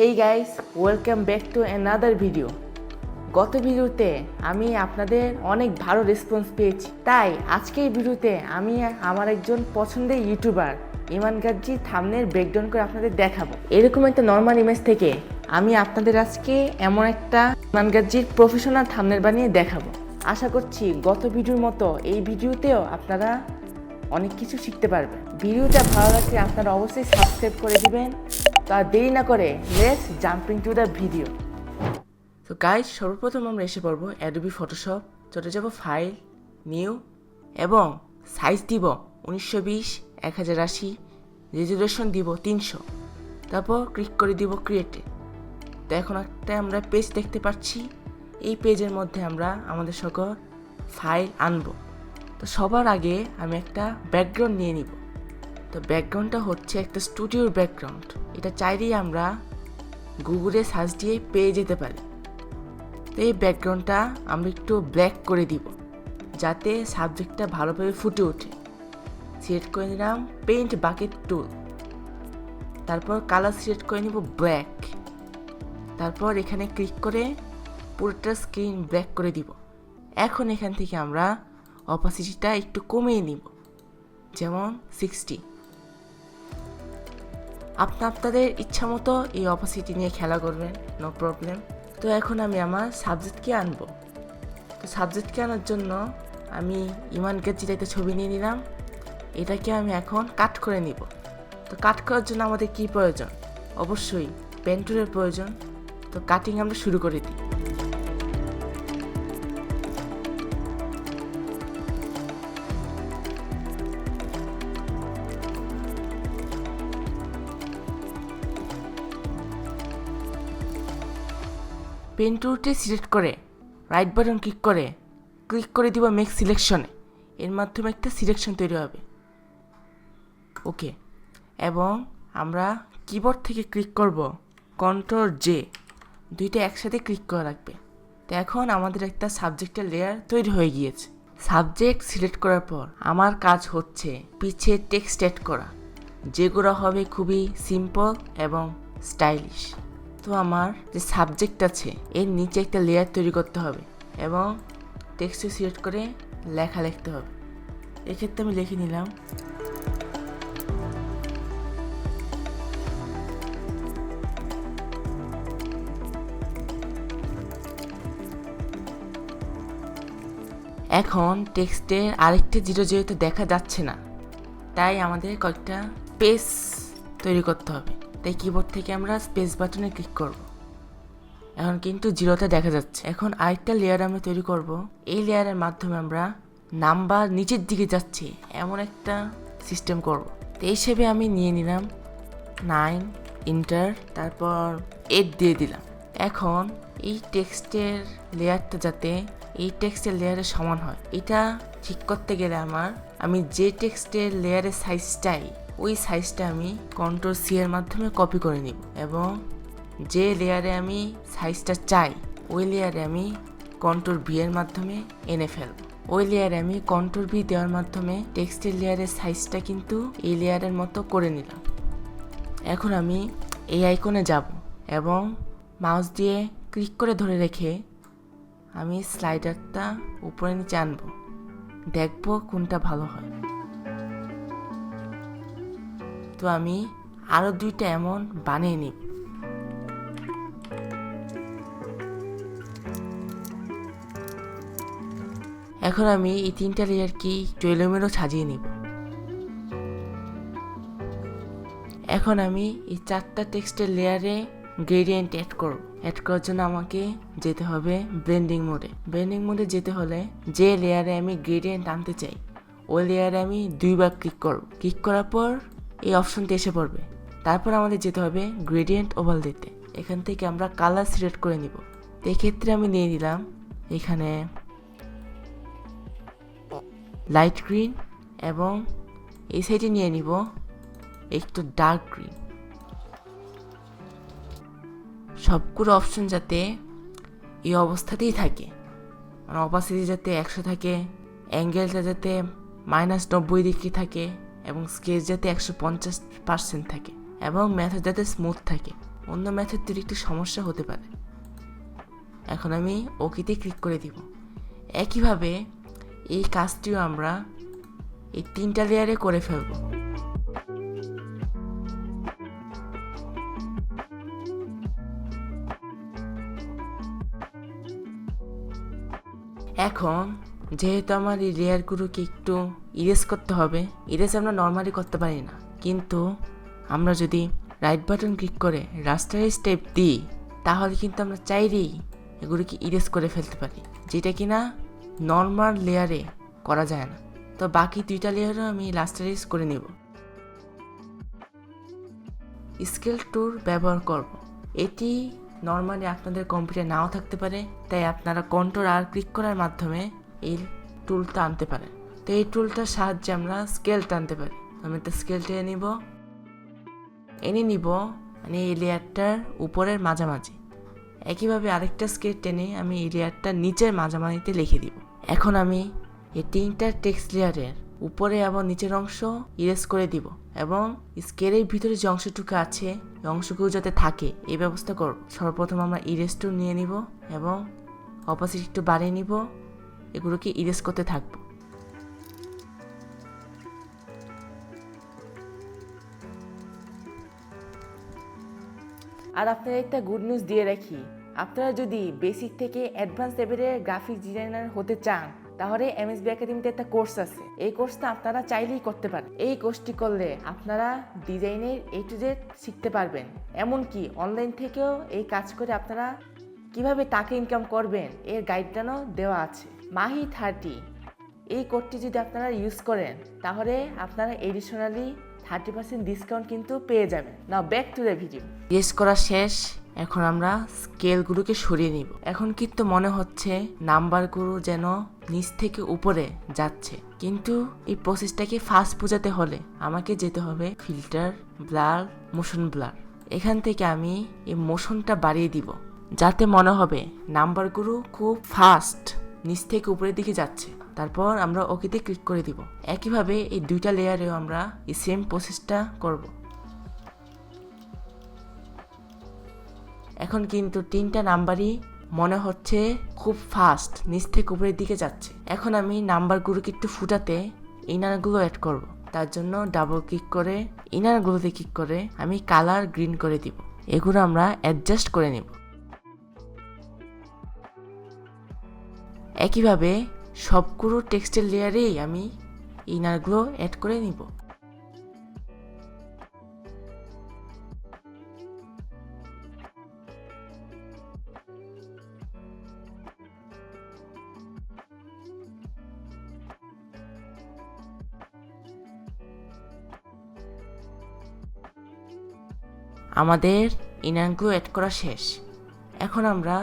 Hey guys welcome back to another video গত ভিডিওতে আমি আপনাদের অনেক ভালো রেসপন্স পেয়েছি। তাই আজকের ভিডিওতে আমি আমার একজন পছন্দের ইউটিউবার ইমান গাজ্জি থামনের ব্রেকডাউন করে আপনাদের দেখাবো। এরকম একটা নর্মাল ইমেজ থেকে আমি আপনাদের আজকে এমন একটা ইমান গাজ্জির প্রফেশনাল থামনের বানিয়ে দেখাবো। আশা করছি গত ভিডিওর মতো এই ভিডিওতেও আপনারা অনেক কিছু শিখতে পারবেন। ভিডিওটা ভালো লাগলে আপনারা অবশ্যই সাবস্ক্রাইব করে দিবেন। তো দেরি না করে let's jumping to the video তো গাইজ সর্বপ্রথম আমরা এসে পড়ব অ্যাডোবি ফটোশপ চলে যাব ফাইল নিউ এবং সাইজ দিব উনিশশো বিশ, এক হাজার আশি রেজুলেশন দিব তিনশো। তারপর ক্লিক করে দিব ক্রিয়েটে তো এখন একটা আমরা পেজ দেখতে পাচ্ছি। এই পেজের মধ্যে আমরা আমাদের সকল ফাইল আনব। তো সবার আগে আমি একটা ব্যাকগ্রাউন্ড নিয়ে নিব। তো ব্যাকগ্রাউন্ডটা হচ্ছে একটা স্টুডিওর ব্যাকগ্রাউন্ড এটা চাইলেই আমরা গুগলে সার্চ দিয়ে পেয়ে যেতে পারি। তো এই ব্যাকগ্রাউন্ডটা আমরা একটু ব্ল্যাক করে দিব, যাতে সাবজেক্টটা ভালোভাবে ফুটে ওঠে। সিলেক্ট করে নিলাম পেইন্ট বাকেট টুল তারপর কালার সিলেক্ট করে নিব ব্ল্যাক তারপর এখানে ক্লিক করে পুরোটা স্ক্রিন ব্ল্যাক করে দিব। এখন এখান থেকে আমরা অপাসিটিটা একটু কমিয়ে নিব। যেমন সিক্সটি আপনি আপনাদের ইচ্ছা মতো এই অপাসিটি নিয়ে খেলা করবেন নো প্রবলেম তো এখন আমি আমার সাবজেক্টকে আনব। তো সাবজেক্টকে আনার জন্য আমি ইমান গেজির একটা ছবি নিয়ে নিলাম। এটাকে আমি এখন কাট করে নিব। তো কাট করার জন্য আমাদের কি প্রয়োজন? অবশ্যই পেন্টুরের প্রয়োজন। তো কাটিং আমরা শুরু করে দিই। পেন টুলটি সিলেক্ট করে রাইট বাটন ক্লিক করে ক্লিক করে দিব মেক সিলেকশনে। এর মাধ্যমে একটা সিলেকশন তৈরি হবে। ওকে। এবং আমরা কিবোর্ড থেকে ক্লিক করব। Control J. দুইটা একসাথে ক্লিক করা লাগবে। তো এখন আমাদের একটা সাবজেক্টের লেয়ার তৈরি হয়ে গিয়েছে। সাবজেক্ট সিলেক্ট করার পর আমার কাজ হচ্ছে পিছে টেক্সট এড করা। যেগুলো হবে খুবই সিম্পল এবং স্টাইলিশ তো আমার যে সাবজেক্ট আছে, এর নিচে একটা লেয়ার তৈরি করতে হবে এবং টেক্সটে সিলেক্ট করে লেখা লিখতে হবে। এক্ষেত্রে আমি লিখে নিলাম, এখন টেক্সটের আরেকটা জিরো যেহেতু দেখা যাচ্ছে না, তাই আমাদের কয়েকটা পেজ তৈরি করতে হবে। তাই কিবোর্ড থেকে আমরা স্পেস বাটনে ক্লিক করব। এখন কিন্তু জিরোটা দেখা যাচ্ছে। এখন আরেকটা লেয়ার আমরা তৈরি করব। এই লেয়ারের মাধ্যমে আমরা নাম্বার নিচের দিকে যাচ্ছে। এমন একটা সিস্টেম করব। তো এই হিসেবে আমি নিয়ে নিলাম নাইন ইন্টার তারপর এইট দিয়ে দিলাম। এখন এই টেক্সটের লেয়ারটা যাতে এই টেক্সটের লেয়ারের সমান হয়, এটা ঠিক করতে গেলে আমার, আমি যে টেক্সটের লেয়ারের সাইজ চাই ওই সাইজটা আমি কন্ট্রোল সি এর মাধ্যমে কপি করে নিব এবং যে লেয়ারে আমি সাইজটা চাই, ওই লেয়ারে আমি কন্ট্রোল ভি এর মাধ্যমে এনে ফেলব। ওই লেয়ারে আমি কন্ট্রোল ভি দেওয়ার মাধ্যমে টেক্সটের লেয়ারের সাইজটা কিন্তু এই লেয়ারের মতো করে নিলাম। এখন আমি এই আইকনে যাব এবং মাউস দিয়ে ক্লিক করে ধরে রেখে আমি স্লাইডারটা উপরে নিচে আনব। দেখব কোনটা ভালো হয়। তো আমি আরও দুইটা এমন বানিয়ে নিই। এখন আমি এই তিনটা লেয়ার কি ট্রেলোমেরও সাজিয়ে নিব। এখন আমি এই চারটা টেক্সটের লেয়ারে গ্রেডিয়েন্ট অ্যাড করব। অ্যাড করার জন্য আমাকে যেতে হবে ব্লেন্ডিং মোডে ব্লেন্ডিং মোডে যেতে হলে যে লেয়ারে আমি গ্রেডিয়েন্ট আনতে চাই, ওই লেয়ারে আমি দুইবার ক্লিক করব। ক্লিক করার পর এই অপশনটি এসে পড়বে। তারপর আমাদের যেতে হবে গ্রেডিয়েন্ট ওভাল দিতে। এখান থেকে আমরা কালার সিলেক্ট করে নিব। এক্ষেত্রে আমি নিয়ে নিলাম এখানে লাইট গ্রিন এবং এই সাইডে নিয়ে নিব একটু ডার্ক গ্রিন সবগুলো অপশন যাতে এই অবস্থাতেই থাকে। মানে অপাসিটি যাতে একশো থাকে অ্যাঙ্গেলটা যাতে মাইনাস নব্বই ডিগ্রি থাকে। এবং স্কেচ যাতে একশো পঞ্চাশ পার্সেন্ট থাকে এবং ম্যাথড যাতে স্মুথ থাকে। অন্য মেথডটির একটি সমস্যা হতে পারে। এখন আমি ওকেতে ক্লিক করে দিব। একইভাবে এই কাজটিও আমরা এই তিনটা লেয়ারে করে ফেলব। এখন যেহেতু আমার এই লেয়ারগুলোকে একটু ইরেজ করতে হবে ইরেজ আমরা নর্মালি করতে পারি না। কিন্তু আমরা যদি রাইট বাটন ক্লিক করে রাস্টারের স্টেপ দিই, তাহলে কিন্তু আমরা চাইলেই এগুলোকে ইরেজ করে ফেলতে পারি, যেটা কি না নর্মাল লেয়ারে করা যায় না। তো বাকি দুইটা লেয়ারও আমি রাস্টারাইজ করে নেব। স্কেল টুল ব্যবহার করব। এটি নর্মালি আপনাদের কম্পিউটার নাও থাকতে পারে, তাই আপনারা কন্ট্রোল আর ক্লিক করার মাধ্যমে এই টুলটা আনতে পারেন। তো এই টুলটার সাহায্যে আমরা স্কেল টানতে পারি। আমি একটা স্কেল টেনে নিব। এনে নিব মানে এই লেয়ারটার উপরের মাঝামাঝি। একইভাবে আরেকটা স্কেল টেনে আমি এই লেয়ারটার নিচের মাঝামাঝিতে লিখে দিব। এখন আমি এই তিনটা টেক্সট লেয়ারের উপরে এবং নিচের অংশ ইরেজ করে দিব এবং স্কেলের ভিতরে যে অংশটুকু আছে, এই অংশগুলো যাতে থাকে, এই ব্যবস্থা করব। সর্বপ্রথম আমরা ইরেজ টুল নিয়ে নিব এবং অপোজিট একটু বাড়িয়ে নিব। এগুলোকে ইরেজ করতে থাকব। আর আপনারা একটা গুড নিউজ দিয়ে রাখি। আপনারা যদি বেসিক থেকে অ্যাডভান্স লেভেলের গ্রাফিক ডিজাইনার হতে চান, তাহলে এমএসবি একাডেমিতে একটা কোর্স আছে। এই কোর্সটা আপনারা চাইলেই করতে পারেন। এই কোর্সটি করলে আপনারা ডিজাইনের এ টু জেড শিখতে পারবেন। এমনকি অনলাইন থেকেও এই কাজ করে আপনারা কীভাবে টাকা ইনকাম করবেন, এর গাইডলাইনও দেওয়া আছে। মাহি থার্টি এই কোডটি যদি আপনারা ইউজ করেন, তাহলে আপনারা এডিশনালি থার্টি পার্সেন্ট ডিসকাউন্ট কিন্তু পেয়ে যাবেন। না back to the video use করা শেষ। এখন আমরা স্কেলগুলোকে সরিয়ে নিব। এখন কিন্তু মনে হচ্ছে নাম্বারগুলো যেন নিচ থেকে উপরে যাচ্ছে। কিন্তু এই প্রসেসটাকে ফাস্ট বোঝাতে হলে আমাকে যেতে হবে ফিল্টার ব্লার মোশন ব্লার এখান থেকে আমি এই মোশনটা বাড়িয়ে দিব, যাতে মনে হবে নাম্বারগুলো খুব ফাস্ট নিচ থেকে উপরের দিকে যাচ্ছে। তারপর আমরা ওকেতে ক্লিক করে দিব। একইভাবে এই দুইটা লেয়ারেও আমরা এই সেম প্রসেসটা করব। এখন কিন্তু তিনটা নাম্বারই মনে হচ্ছে খুব ফাস্ট নিচ থেকে উপরের দিকে যাচ্ছে। এখন আমি নাম্বারগুলোকে একটু ফুটাতে ইনারগুলো অ্যাড করব। তার জন্য ডাবল ক্লিক করে ইনারগুলোতে ক্লিক করে আমি কালার গ্রিন করে দিব। এগুলো আমরা অ্যাডজাস্ট করে নেব। একইভাবে সবগুলো টেক্সটের লেয়ারেই আমি ইনারগুলো অ্যাড করে নিব। আমাদের ইনারগুলো অ্যাড করা শেষ। এখন আমরা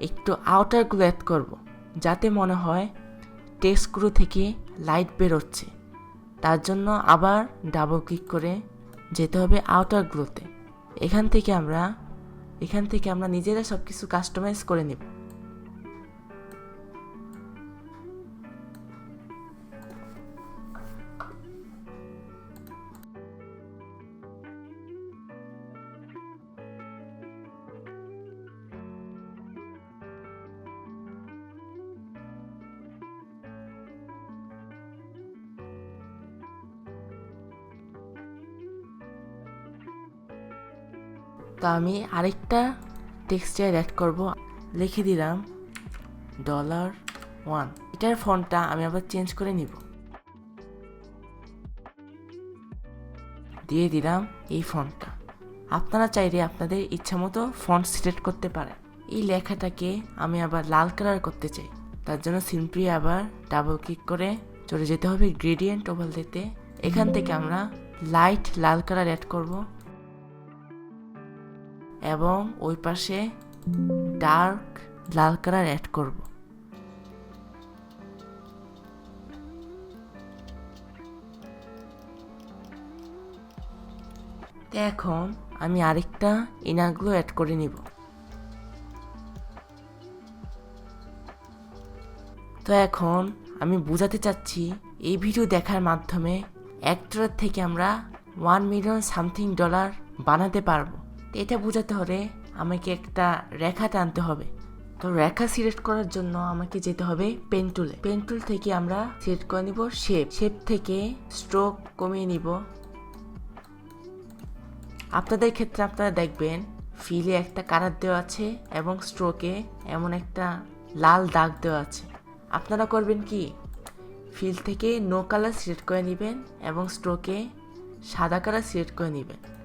একটু আউটারগুলো অ্যাড করব। যাতে মনে হয় টেক্সটগুলো থেকে লাইট বেরোচ্ছে। তার জন্য আবার ডাবল ক্লিক করে যেতে হবে আউটার গ্রোতে এখান থেকে আমরা, এখান থেকে আমরা নিজেরা সব কিছু কাস্টমাইজ করে নেব। তো আমি আরেকটা টেক্সচার অ্যাড করব। লিখে দিলাম ডলার ওয়ান এটার ফোনটা আমি আবার চেঞ্জ করে নিব। দিয়ে দিলাম এই ফোনটা আপনারা চাইলে আপনাদের ইচ্ছা মতো ফন্ট সিলেক্ট করতে পারেন। এই লেখাটাকে আমি আবার লাল কালার করতে চাই। তার জন্য সিম্পলি আবার ডাবল ক্লিক করে চলে যেতে হবে গ্রেডিয়েন্ট ওভাল দিতে এখান থেকে আমরা লাইট লাল কালার অ্যাড করব। এবং ওই পাশে ডার্ক লাল কালার অ্যাড করব। এখন আমি আরেকটা ইনারগুলো অ্যাড করে নিব। তো এখন আমি বোঝাতে চাচ্ছি, এই ভিডিও দেখার মাধ্যমে এক ডলার থেকে আমরা ওয়ান মিলিয়ন সামথিং ডলার বানাতে পারব। এটা বোঝাতে হলে আমাকে একটা রেখা টানতে হবে। তো রেখা সিলেক্ট করার জন্য আমাকে যেতে হবে পেন পেন্টুল থেকে আমরা সিলেক্ট করে নিব শেপ শেপ থেকে স্ট্রোক কমিয়ে নিব। আপনাদের ক্ষেত্রে আপনারা দেখবেন ফিলে একটা কালার দেওয়া আছে এবং স্ট্রোকে এমন একটা লাল দাগ দেওয়া আছে। আপনারা করবেন কি? ফিল থেকে নো কালার সিলেক্ট করে নেবেন এবং স্ট্রোকে সাদা কালার সিলেক্ট করে নেবেন।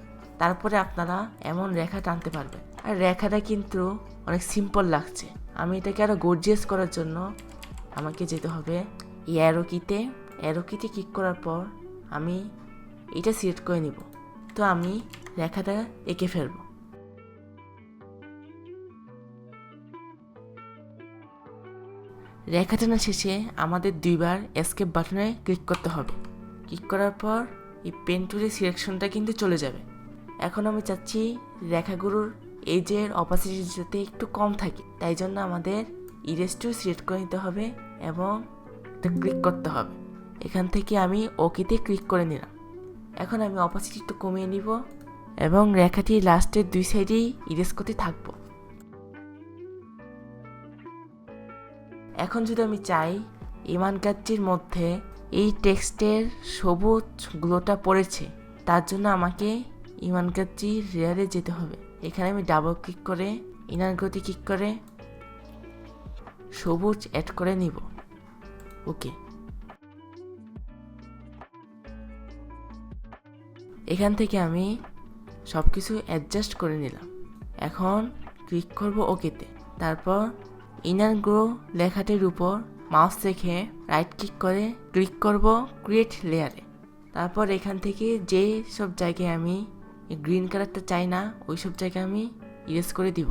তারপরে আপনারা এমন রেখা টানতে পারবেন। আর রেখাটা কিন্তু অনেক সিম্পল লাগছে। আমি এটাকে আরও গর্জিয়াস করার জন্য আমাকে যেতে হবে এই অ্যারো কিতে ক্লিক করার পর আমি এটা সিলেক্ট করে নিব। তো আমি রেখাটা এঁকে ফেলব। রেখা টানা শেষে আমাদের দুইবার এসকেপ বাটনে ক্লিক করতে হবে। ক্লিক করার পর এই পেন সিলেকশনটা কিন্তু চলে যাবে। এখন আমি চাচ্ছি রেখাগুলোর এজের অপাসিটি যাতে একটু কম থাকে, তাই জন্য আমাদের ইরেজ টু সিলেক্ট করে নিতে হবে এবং ক্লিক করতে হবে। এখান থেকে আমি ওকেতে ক্লিক করে নিলাম। এখন আমি অপাসিটি একটু কমিয়ে নিব এবং রেখাটি লাস্টের দুই সাইডেই ইরেজ করতে থাকব। এখন যদি আমি চাই, ইমান কাচ্চির মধ্যে এই টেক্সটের সবুজ গ্লোটা পড়েছে, তার জন্য আমাকে ইমান কাচ্চি রেয়ারে যেতে হবে। এখানে আমি ডাবল ক্লিক করে ইনার গতি ক্লিক করে, সবুজ অ্যাড করে নিব। ওকে। এখান থেকে আমি সব কিছু অ্যাডজাস্ট করে নিলাম। এখন ক্লিক করব ওকেতে। তারপর ইনার গ্রো লেখাটির উপর মাউস রেখে রাইট ক্লিক করে ক্লিক করব ক্রিয়েট লেয়ারে তারপর এখান থেকে যে সব জায়গায় আমি গ্রিন কালারটা চাই না ওই সব জায়গায় আমি ইরেজ করে দিব।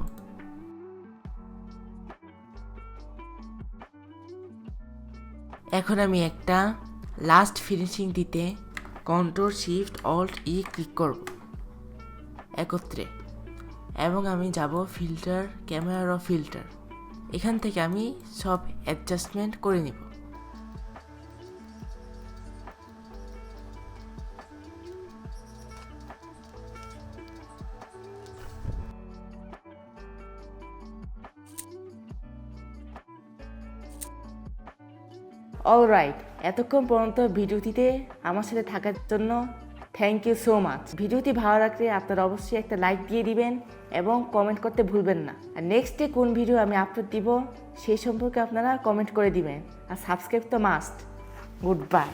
এখন আমি একটা লাস্ট ফিনিশিং দিতে control shift alt E click করব একত্রে। এবং আমি যাব ফিল্টার ক্যামেরা ফিল্টার এখান থেকে আমি সব অ্যাডজাস্টমেন্ট করে নিব। অলরাইট এতক্ষণ পর্যন্ত ভিডিওটিতে আমার সাথে থাকার জন্য থ্যাংক ইউ সো মাচ ভিডিওটি ভালো লাগলে আপনারা অবশ্যই একটা লাইক দিয়ে দিবেন এবং কমেন্ট করতে ভুলবেন না। আর নেক্সটে কোন ভিডিও আমি আপলোড দিব, সেই সম্পর্কে আপনারা কমেন্ট করে দিবেন। আর সাবস্ক্রাইব তো মাস্ট গুড বাই